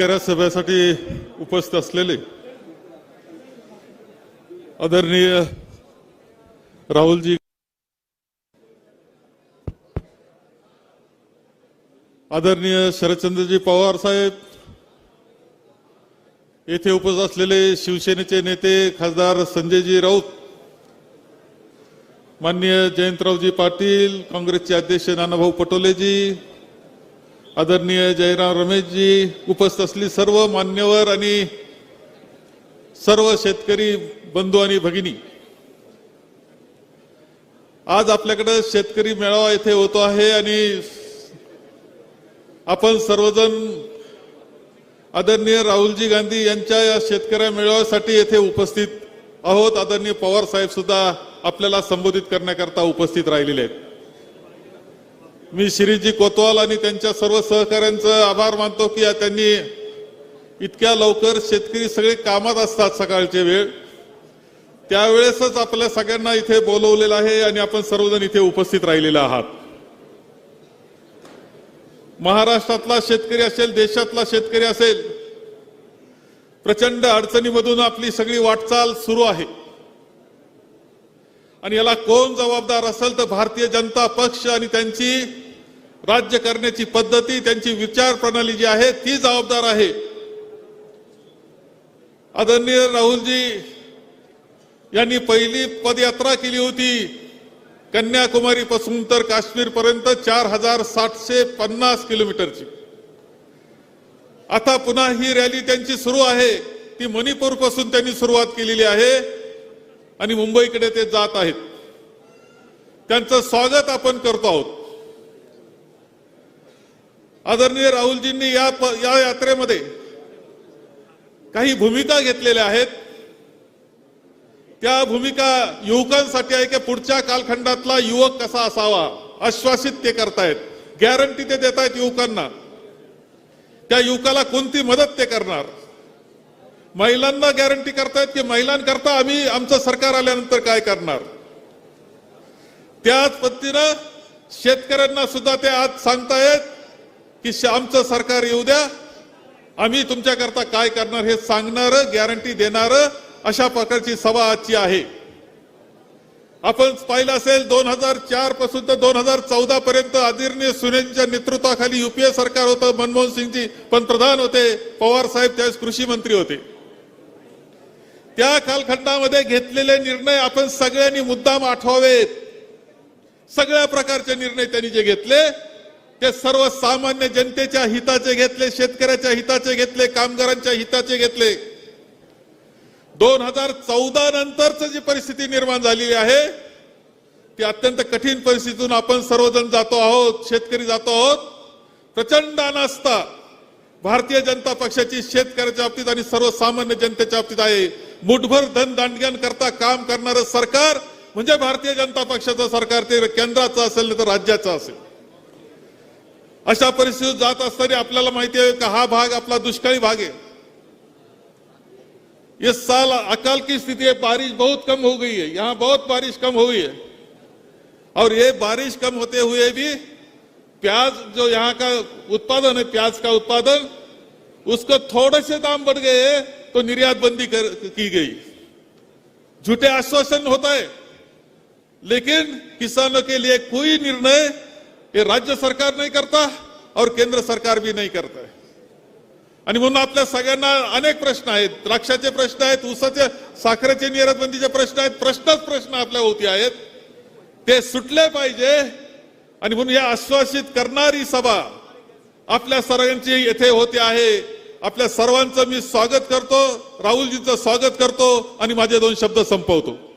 सभेसाठी उपस्थित असलेले आदरणीय राहुलजी आदरणीय शरदचंद्रजी पवार साहेब येथे उपस्थित असलेले शिवसेनेचे नेते खासदार संजयजी राऊत माननीय जयंतरावजी पाटील काँग्रेसचे अध्यक्ष नानाभाऊ पटोलेजी आदरणीय जयराम रमेशजी उपस्थित असली सर्व मान्यवर आणि सर्व शेतकरी बंधू आणि भगिनी आज आपल्याकडे शेतकरी मेळावा येथे होतो आहे आणि आपण सर्वजण आदरणीय राहुलजी गांधी यांच्या या शेतकऱ्या मेळाव्यासाठी येथे उपस्थित आहोत. आदरणीय पवार साहेब सुद्धा आपल्याला संबोधित करण्याकरता उपस्थित राहिलेले आहेत. मी श्रीजी कोतवाल आणि त्यांच्या सर्व सहकाऱ्यांचं आभार मानतो की त्यांनी इतक्या लवकर शेतकरी सगळे कामात असतात सकाळचे वेळ. त्यावेळेसच आपल्या सगळ्यांना इथे बोलवलेलं आहे आणि आपण सर्वजण इथे उपस्थित राहिलेले आहात. महाराष्ट्रातला शेतकरी असेल देशातला शेतकरी असेल प्रचंड अडचणीमधून आपली सगळी वाटचाल सुरू आहे. आणि याला कोण जबाबदार असेल तर भारतीय जनता पक्ष आणि त्यांची राज्य करण्याची पद्धती त्यांची विचार प्रणाली जी आहे ती जबाबदार आहे. आदरणीय राहुलजी यांनी पहिली पदयात्रा केली होती. कन्याकुमारी पासून तर काश्मीर पर्यंत चार हजार सातशे पन्नास किलोमीटरची. आता पुन्हा ही रॅली त्यांची सुरू आहे. ती मणिपूरपासून त्यांनी सुरुवात केलेली आहे आणि मुंबईकडे ते जात आहेत. त्यांचं स्वागत आपण करतो आहोत. आदरणीय राहुलजींनी या या यात्रेमध्ये काही भूमिका घेतलेल्या आहेत. त्या भूमिका युवकांसाठी आहे की पुढच्या कालखंडातला युवक कसा असावा आश्वासित ते करतायत. गॅरंटी ते देत आहेत युवकांना. त्या युवकाला कोणती मदत ते करणार? महिलांना गॅरंटी करतायत की महिलांकरता आम्ही आमचं सरकार आल्यानंतर काय करणार? त्याच पद्धतीनं शेतकऱ्यांना सुद्धा ते आज सांगतायत की श्यामचं आमचं सरकार येऊ द्या आम्ही तुमच्याकरता काय करणार हे सांगणार गॅरंटी देणार अशा प्रकारची सभा आजची आहे. आपण पाहिलं असेल दोन हजार चारपासून तर दोन हजार चौदा पर्यंत आदरणीय सुनेंच्या नेतृत्वाखाली युपीए सरकार होतं मनमोहन सिंगजी पंतप्रधान होते पवार साहेब त्यावेळेस कृषी मंत्री होते. त्या कालखंडामध्ये घेतलेले निर्णय आपण सगळ्यांनी मुद्दाम आठवावेत. सगळ्या प्रकारचे निर्णय त्यांनी जे घेतले ते सर्व सामान्य जनतेच्या हिताचे घेतले शेतकऱ्याच्या हिताचे घेतले कामगारांच्या हिताचे घेतले. दोन हजार चौदा नंतरच जी परिस्थिती निर्माण झालेली आहे ती अत्यंत कठीण परिस्थितीतून आपण सर्वजण जातो आहोत शेतकरी जातो आहोत. प्रचंड अनास्था भारतीय जनता पक्षाची शेतकऱ्याच्या बाबतीत आणि सर्वसामान्य जनतेच्या बाबतीत आहे. मुठभर धन दांडग्यान करता काम करणारं सरकार म्हणजे भारतीय जनता पक्षाचं सरकार ते केंद्राचं असेल नाही तर राज्याचं असेल. अशा परिस्थितीत जात असताना आपल्याला आहे का हा भाग आपला दुष्काळी भाग है इस साल अकाल की स्थिति है बारिश बहुत कम हो गई है यहाँ बहुत बारिश कम हुई है। और ये बारिश कम होते हुए भी प्याज जो यहाँ का उत्पादन है प्याज का उत्पादन उसको थोड़े से दाम बढ़ गए तो निर्यात बंदी कर, की गई। झूठे आश्वासन होता है लेकिन किसानों के लिए कोई निर्णय हे राज्य सरकार नाही करता और केंद्र सरकार भी नाही करत आहे. आणि म्हणून आपल्या सगळ्यांना अनेक प्रश्न आहेत. द्राक्षाचे प्रश्न आहेत ऊसाचे साखरेचे निर्यातबंदीचे प्रश्न आहेत. प्रश्नच प्रश्न आपल्या होती आहेत. ते सुटले पाहिजे. आणि म्हणून या आश्वासित करणारी सभा आपल्या सर्वांची येथे होते आहे. आपल्या सर्वांचं मी स्वागत करतो. राहुलजींचं स्वागत करतो. आणि माझे दोन शब्द संपवतो.